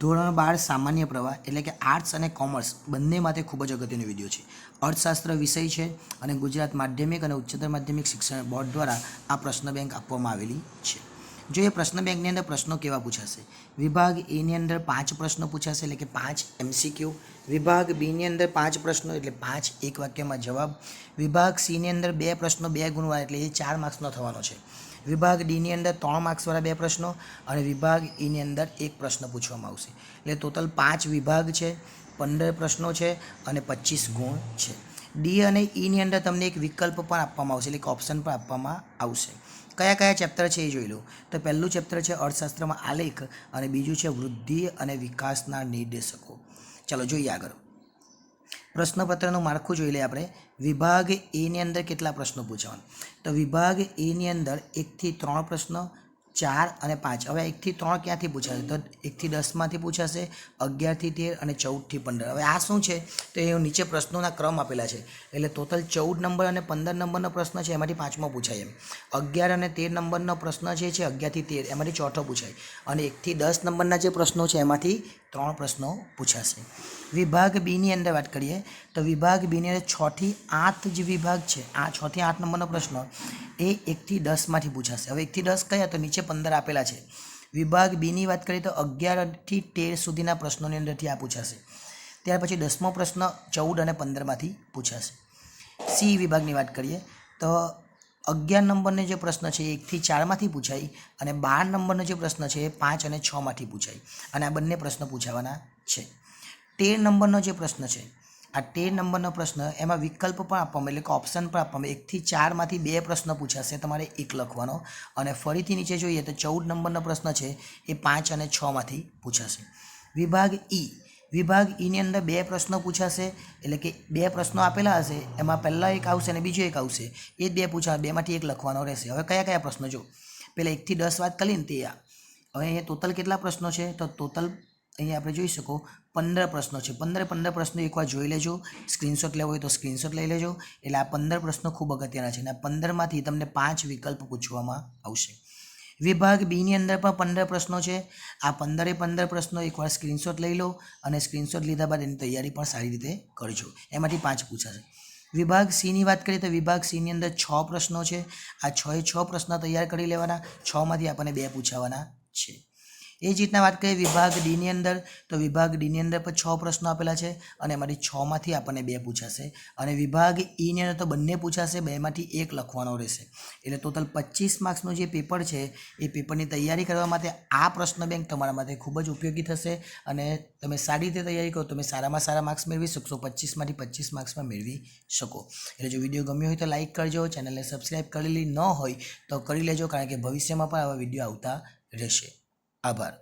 ધોરણ બાર સામાન્ય પ્રવાહ એટલે કે આર્ટ્સ અને કોમર્સ બંને માટે ખૂબ જ અગત્યનો વીડિયો છે. અર્થશાસ્ત્ર વિષય છે અને ગુજરાત માધ્યમિક અને ઉચ્ચતર માધ્યમિક શિક્ષણ બોર્ડ દ્વારા આ પ્રશ્ન બેંક આપવામાં આવેલી છે. જો એ પ્રશ્ન બેંકની અંદર પ્રશ્નો કેવા પૂછાશે? વિભાગ એની અંદર પાંચ પ્રશ્નો પૂછાશે, એટલે કે પાંચ એમસીક્યુ વિભાગ બીની અંદર પાંચ પ્રશ્નો, એટલે પાંચ એક વાક્યમાં જવાબ. વિભાગ સીની અંદર બે પ્રશ્નો, બે ગુણવા એટલે એ ચાર માર્ક્સનો થવાનો છે. વિભાગ ડીની અંદર ત્રણ માર્ક્સવાળા બે પ્રશ્નો અને વિભાગ ઈની અંદર એક પ્રશ્ન પૂછવામાં આવશે. એટલે ટોટલ પાંચ વિભાગ છે, પંદર પ્રશ્નો છે અને પચીસ ગુણ છે. ડી અને ઈની અંદર તમને એક વિકલ્પ પણ આપવામાં આવશે, એટલે કે ઓપ્શન પણ આપવામાં આવશે. કયા કયા ચેપ્ટર છે એ જોઈ લો. તો પહેલું ચેપ્ટર છે અર્થશાસ્ત્રમાં આલેખ અને બીજું છે વૃદ્ધિ અને વિકાસના નિર્દેશકો. ચાલો જોઈએ આગળ. પ્રશ્નપત્રનું માળખું જોઈ લઈએ આપણે. વિભાગ એની અંદર કેટલા પ્રશ્નો પૂછવાના? તો વિભાગ એની અંદર એકથી ત્રણ પ્રશ્નો ચાર અને પાંચ. હવે એકથી ત્રણ ક્યાંથી પૂછાશે? તો એકથી દસમાંથી પૂછાશે, અગિયારથી તેર અને ચૌદથી પંદર. હવે આ શું છે? તો એ નીચે પ્રશ્નોના ક્રમ આપેલા છે. એટલે ટોટલ ચૌદ નંબર અને પંદર નંબરનો પ્રશ્ન છે, એમાંથી પાંચમો પૂછાય એમ. અગિયાર અને તેર નંબરનો પ્રશ્ન જે છે, અગિયારથી તેર, એમાંથી ચોથો પૂછાય. અને એકથી દસ નંબરના જે પ્રશ્નો છે, એમાંથી ત્રણ પ્રશ્નો પૂછાશે. વિભાગ બીની અંદર વાત કરીએ, તો વિભાગ બીની અંદર છથી આઠ જે વિભાગ છે, આ છથી આઠ નંબરનો પ્રશ્ન એ એકથી દસમાંથી પૂછાશે હવે એકથી દસ કયા? તો નીચે પંદર આપેલા છે. વિભાગ બીની વાત કરીએ તો અગિયારથી તેર સુધીના પ્રશ્નોની અંદરથી આ પૂછાશે. ત્યાર પછી દસમો પ્રશ્ન ચૌદ અને પંદરમાંથી પૂછાશે. સી વિભાગની વાત કરીએ તો અગિયાર નંબરનો જે પ્રશ્ન છે એ એકથી ચારમાંથી પૂછાય અને બાર નંબરનો જે પ્રશ્ન છે એ પાંચ અને છમાંથી પૂછાય. અને આ બંને પ્રશ્ન પૂછાવાના છે. તેર નંબરનો જે પ્રશ્ન છે આ તેર નંબરનો પ્રશ્ન એમાં વિકલ્પ પણ આપવામાં એટલે કે ઓપ્શન પણ આપવામાં એકથી ચારમાંથી બે પ્રશ્ન પૂછાશે તમારે એક લખવાનો. અને ફરીથી નીચે જોઈએ તો ચૌદ નંબરનો પ્રશ્ન છે એ પાંચ અને છમાંથી પૂછાશે. વિભાગ ઈ વિભાગ ઈની અંદર બે પ્રશ્નો પૂછાશે એટલે કે બે પ્રશ્નો આપેલા હશે, એમાં પહેલાં એક આવશે અને બીજો એક આવશે. એ બે પૂછા બેમાંથી એક લખવાનો રહેશે. હવે કયા કયા પ્રશ્નો? જો પહેલાં એકથી દસ વાત કરીને તે આ. હવે અહીંયા ટોટલ કેટલા પ્રશ્નો છે? તો ટોટલ અહીંયા આપણે જોઈ શકો, પંદર પ્રશ્નો છે. પંદરે પંદર પ્રશ્નો એકવાર જોઈ લેજો. સ્ક્રીનશોટ લેવો હોય તો સ્ક્રીનશોટ લઈ લેજો. એટલે આ પંદર પ્રશ્નો ખૂબ અગત્યના છે. અને આ પંદરમાંથી તમને પાંચ વિકલ્પ પૂછવામાં આવશે. વિભાગ બીની અંદર પણ પંદર પ્રશ્નો છે. આ પંદરે પંદર પ્રશ્નો એકવાર સ્ક્રીનશોટ લઈ લો અને સ્ક્રીનશોટ લીધા બાદ એની તૈયારી પણ સારી રીતે કરજો. એમાંથી પાંચ પૂછાશે. વિભાગ સીની વાત કરીએ તો વિભાગ સીની અંદર છ પ્રશ્નો છે. આ છ એ છ પ્રશ્ન તૈયાર કરી લેવાના. છમાંથી આપણને બે પૂછાવાના છે. એ જ રીતના વાત કરીએ વિભાગ ડીની અંદર, તો વિભાગ ડીની અંદર પણ છ પ્રશ્નો આપેલા છે અને એમાંથી છમાંથી આપણને બે પૂછાશે. અને વિભાગ ઈની અંદર તો બંને પૂછાશે, બેમાંથી એક લખવાનો રહેશે. એટલે ટોટલ પચીસ માર્ક્સનું જે પેપર છે, એ પેપરની તૈયારી કરવા માટે આ પ્રશ્ન બેંક તમારા માટે ખૂબ જ ઉપયોગી થશે. અને તમે સારી રીતે તૈયારી કરો, તમે સારામાં સારા માર્ક્સ મેળવી શકશો, પચીસમાંથી પચીસ માર્ક્સમાં મેળવી શકો. એટલે જો વીડિયો ગમ્યો હોય તો લાઇક કરજો, ચેનલને સબસ્ક્રાઈબ કરેલી ન હોય તો કરી લેજો, કારણ કે ભવિષ્યમાં પણ આવા વીડિયો આવતા રહેશે. આભાર